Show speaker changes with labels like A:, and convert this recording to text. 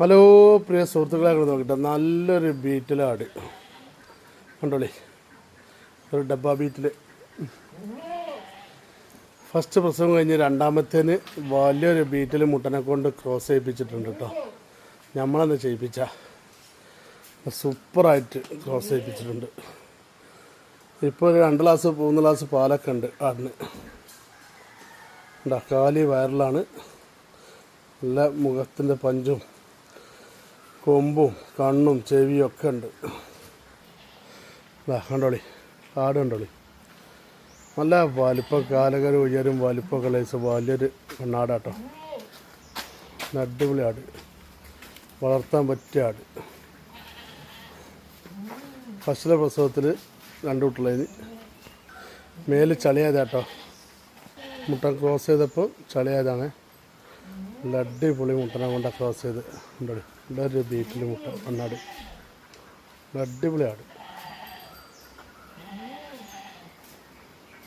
A: Hello പ്രിയ സുഹൃത്തുക്കളെ കൂടെ നോക്കട്ടെ. നല്ലൊരു ബീറ്റിലാട് കണ്ടോളി. ഒരു ഡബ്ബ ബീറ്റിൽ ഫസ്റ്റ് പ്രസവം കഴിഞ്ഞ് രണ്ടാമത്തേന് വലിയൊരു ബീറ്റിൽ മുട്ടനെ കൊണ്ട് ക്രോസ് ചെയ്യിപ്പിച്ചിട്ടുണ്ട് കേട്ടോ. നമ്മളന്ന് ചെയ്യിപ്പിച്ച. സൂപ്പറായിട്ട് ക്രോസ് ചെയ്യിപ്പിച്ചിട്ടുണ്ട്. ഇപ്പോൾ ഒരു രണ്ട് ഗ്ലാസ് മൂന്ന് ഗ്ലാസ് പാലൊക്കെ ഉണ്ട് ആടിന്. ഉണ്ടാക്കാലി വയറിലാണ്. നല്ല മുഖത്തിന്റെ പഞ്ചും കൊമ്പും കണ്ണും ചെവിയും ഒക്കെ ഉണ്ട്. കണ്ടോളി. ആട് കണ്ടോളി. നല്ല വലിപ്പം കാലകര ഉയരും വലിപ്പമൊക്കെ ലൈസ് വലിയൊരു കണ്ണാടാട്ടോ അടിപൊളി ആട്. വളർത്താൻ പറ്റിയ ആട്. ഫസ്റ്റിലെ പ്രസവത്തിൽ രണ്ട് കുട്ടികളതിന് മേൽ ചളിയായതാട്ടോ. മുട്ടൻ ക്രോസ് ചെയ്തപ്പോൾ ചളിയായതാണ്. നല്ല അടിപൊളി മുട്ടനെ കൊണ്ട് ക്രോസ് ചെയ്ത് ഉണ്ടോ ഒരു ബീറ്റിൽ മുട്ട കണ്ണാട് നല്ല അടിപൊളി